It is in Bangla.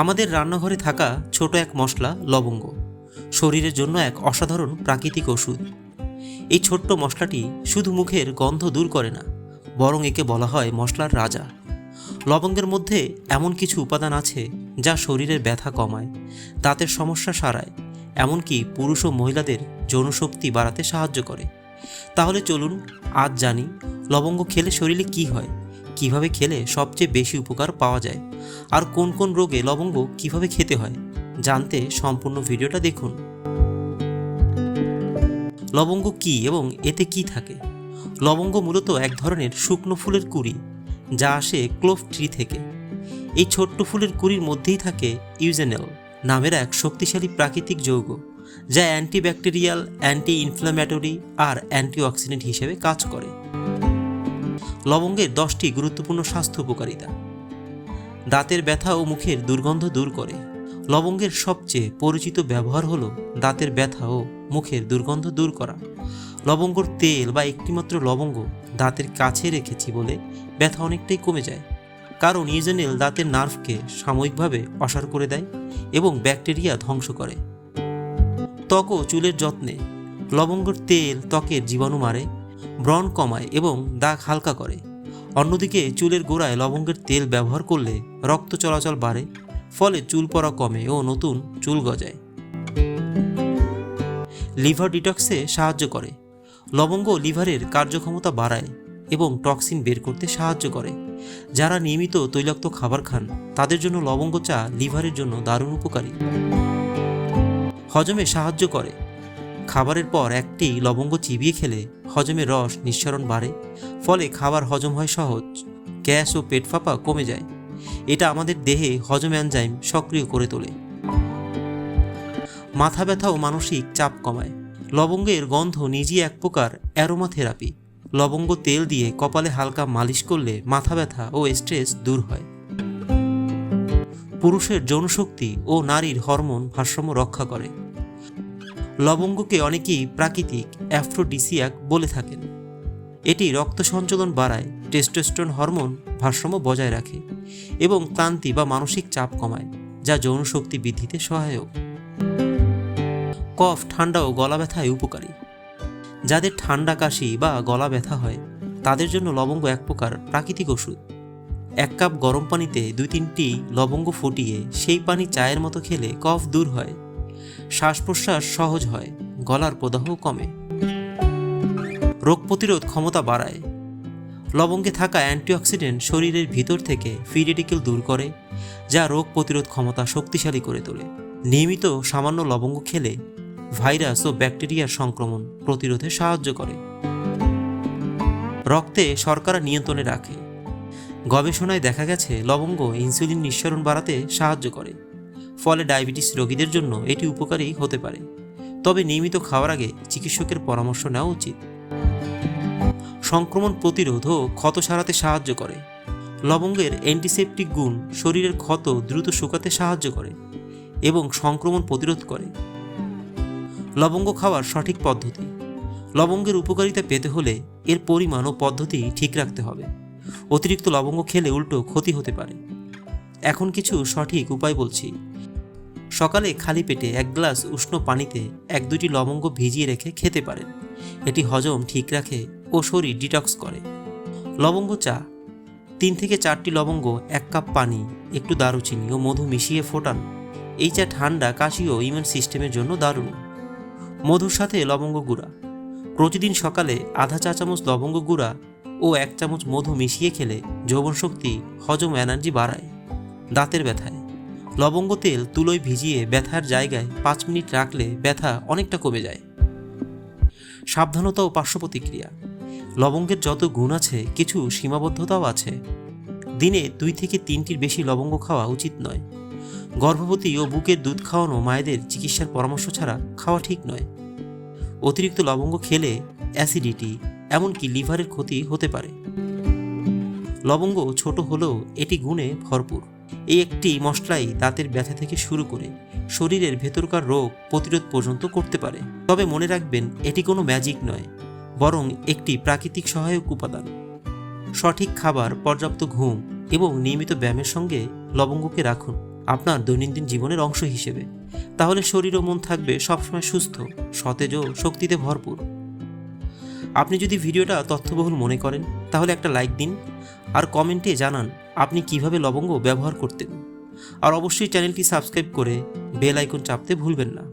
আমাদের রান্নাঘরে থাকা ছোট এক মশলা, লবঙ্গ। শরীরের জন্য এক অসাধারণ প্রাকৃতিক ওষুধ। এই ছোট্ট মশলাটি শুধু মুখের গন্ধ দূর করে না, বরং একে বলা হয় মশলার রাজা। লবঙ্গের মধ্যে এমন কিছু উপাদান আছে যা শরীরের ব্যথা কমায়, দাঁতের সমস্যা সারায়, এমনকি পুরুষ ও মহিলাদের যৌনশক্তি বাড়াতে সাহায্য করে। তাহলে চলুন আজ জানি লবঙ্গ খেলে শরীরে কি হয়। কীভাবে খেলে সবচেয়ে বেশি উপকার পাওয়া যায়? আর কোন কোন রোগে লবঙ্গ কীভাবে খেতে হয়? জানতে সম্পূর্ণ ভিডিওটা দেখুন। লবঙ্গ কি এবং এতে কি থাকে? লবঙ্গ মূলত এক ধরনের শুকনো ফুলের কুড়ি, যা আসে ক্লোভ ট্রি থেকে। এই ছোট্ট ফুলের কুড়ির মধ্যেই থাকে ইউজেনেল নামের এক শক্তিশালী প্রাকৃতিক যৌগ, যা অ্যান্টিব্যাকটেরিয়াল অ্যান্টি ইনফ্ল্যামেটরি আর অ্যান্টিঅক্সিডেন্ট হিসেবে কাজ করে। লবঙ্গের দশটি গুরুত্বপূর্ণ স্বাস্থ্য উপকারিতা। দাঁতের ব্যথা ও মুখের দুর্গন্ধ দূর করে। লবঙ্গের সবচেয়ে পরিচিত ব্যবহার হলো দাঁতের ব্যথা ও মুখের দুর্গন্ধ দূর করা। লবঙ্গর তেল বা একটিমাত্র লবঙ্গ দাঁতের কাছে রেখেছি বলে ব্যথা অনেকটাই কমে যায়। কারণ ইউজেনেল দাঁতের নার্ভকে সাময়িকভাবে অসার করে দেয় এবং ব্যাকটেরিয়া ধ্বংস করে। ত্বক ও চুলের যত্নে লবঙ্গর তেল ত্বকের জীবাণু মারে। ব্রণ কমায় এবং দাগ হালকা করে। অন্যদিকে চুলের গোড়ায় লবঙ্গের তেল ব্যবহার করলে রক্ত চলাচল বাড়ে, ফলে চুল পড়া কমে ও নতুন চুল গজায়। লিভার ডিটক্সে সাহায্য করে। লবঙ্গ লিভারের কার্যক্ষমতা বাড়ায় এবং টক্সিন বের করতে সাহায্য করে। যারা নিয়মিত তৈলাক্ত খাবার খান, তাদের জন্য লবঙ্গ চা লিভারের জন্য দারুণ উপকারী। হজমে সাহায্য করে। খাবারের পর একটি লবঙ্গ চিবিয়ে খেলে হজমের রস নিঃসরণ বাড়ে, ফলে খাবার হজম হয় সহজ, গ্যাস ও পেট ফাঁপা কমে যায়। এটা আমাদের দেহে হজম অ্যানজাইম সক্রিয় করে তোলে। মাথা ব্যথা ও মানসিক চাপ কমায়। লবঙ্গের গন্ধ নিজেই এক প্রকার অ্যারোমা থেরাপি লবঙ্গ তেল দিয়ে কপালে হালকা মালিশ করলে মাথা ব্যথা ও স্ট্রেস দূর হয়। পুরুষের যৌনশক্তি ও নারীর হরমোন ভারসাম্য রক্ষা করে। লবঙ্গকে অনেকেই প্রাকৃতিক, অ্যাফ্রোডিসিয়াক বলে থাকেন। এটি রক্ত সঞ্চালন বাড়ায়, টেস্টোস্টেরন হরমোন ভারসাম্য বজায় রাখে এবং ক্লান্তি বা মানসিক চাপ কমায়, যা যৌনশক্তি বৃদ্ধিতে সহায়ক। কফ, ঠান্ডা ও গলা ব্যথায় উপকারী। যাদের ঠান্ডা কাশি বা গলা ব্যথা হয়, তাদের জন্য লবঙ্গ এক প্রকার প্রাকৃতিক ওষুধ। এক কাপ গরম পানিতে দুই তিনটি লবঙ্গ ফুটিয়ে সেই পানি চায়ের মতো খেলে কফ দূর হয়। শ্বাস প্রশ্বাস সহজ হয়, গলার প্রদাহ কমে। রোগ প্রতিরোধ ক্ষমতা বাড়ায়। লবঙ্গে থাকা অ্যান্টিঅক্সিডেন্ট শরীরের ভিতর থেকে ফ্রি দূর করে, যা রোগ প্রতিরোধ ক্ষমতা শক্তিশালী করে তোলে। নিয়মিত সামান্য লবঙ্গ খেলে ভাইরাস ও ব্যাকটেরিয়ার সংক্রমণ প্রতিরোধে সাহায্য করে। রক্তে শর্করা নিয়ন্ত্রণে রাখে। গবেষণায় দেখা গেছে, লবঙ্গ ইনসুলিন নিঃসরণ বাড়াতে সাহায্য করে। ফলে ডায়াবেটিস রোগীদের জন্য এটি উপকারী হতে পারে। তবে নিয়মিত খাওয়ার আগে চিকিৎসকের পরামর্শ নেওয়া উচিত। সংক্রমণ প্রতিরোধ ও ক্ষত সারাতে সাহায্য করে। লবঙ্গের অ্যান্টিসেপটিক গুণ শরীরের ক্ষত দ্রুত শুকাতে সাহায্য করে এবং সংক্রমণ প্রতিরোধ করে। লবঙ্গ খাওয়ার সঠিক পদ্ধতি। লবঙ্গের উপকারিতা পেতে হলে এর পরিমাণ ও পদ্ধতি ঠিক রাখতে হবে। অতিরিক্ত লবঙ্গ খেলে উল্টো ক্ষতি হতে পারে। এখন কিছু সঠিক উপায় বলছি। সকালে খালি পেটে এক গ্লাস উষ্ণ পানিতে এক দুটি লবঙ্গ ভিজিয়ে রেখে খেতে পারেন। এটি হজম ঠিক রাখে ও শরীর ডিটক্স করে। লবঙ্গ চা। তিন থেকে চারটি লবঙ্গ, এক কাপ পানি, একটু দারুচিনি ও মধু মিশিয়ে ফোটান। এই চা ঠান্ডা, কাশি ও ইমিউন সিস্টেমের জন্য দারুণ। মধুর সাথে লবঙ্গ গুঁড়া। প্রতিদিন সকালে আধা চা চামচ লবঙ্গ গুঁড়া ও এক চামচ মধু মিশিয়ে খেলে যৌবন শক্তি হজম এনার্জি বাড়ায়। দাঁতের ব্যথায়। লবঙ্গ তেল তুলোয় ভিজিয়ে ব্যথার জায়গায় পাঁচ মিনিট রাখলে ব্যথা অনেকটা কমে যায়। সাবধানতা ও পার্শ্ব প্রতিক্রিয়া লবঙ্গের যত গুণ আছে, কিছু সীমাবদ্ধতাও আছে। দিনে দুই থেকে তিনটির বেশি লবঙ্গ খাওয়া উচিত নয়। গর্ভবতী ও বুকের দুধ খাওয়ানো মায়েদের চিকিৎসার পরামর্শ ছাড়া খাওয়া ঠিক নয়। অতিরিক্ত লবঙ্গ খেলে অ্যাসিডিটি, এমনকি লিভারের ক্ষতি হতে পারে। লবঙ্গ ছোট হলেও এটি গুণে ভরপুর। এই একটি মশলাই দাঁতের ব্যথা থেকে শুরু করে শরীরের ভেতরকার রোগ প্রতিরোধ পর্যন্ত করতে পারে। তবে মনে রাখবেন, এটি কোনো ম্যাজিক নয়, বরং একটি প্রাকৃতিক সহায়ক উপাদান। সঠিক খাবার, পর্যাপ্ত ঘুম এবং নিয়মিত ব্যায়ামের সঙ্গে লবঙ্গকে রাখুন, আপনার দৈনন্দিন জীবনের অংশ হিসেবে। তাহলে শরীর ও মন থাকবে সবসময় সুস্থ, সতেজ ও শক্তিতে ভরপুর। আপনি যদি ভিডিওটা তথ্যবহুল মনে করেন, তাহলে একটা লাইক দিন আর কমেন্টে জানান আপনি কীভাবে লবঙ্গ ব্যবহার করতেন। আর অবশ্যই চ্যানেলটি সাবস্ক্রাইব করে বেল আইকন চাপতে ভুলবেন না।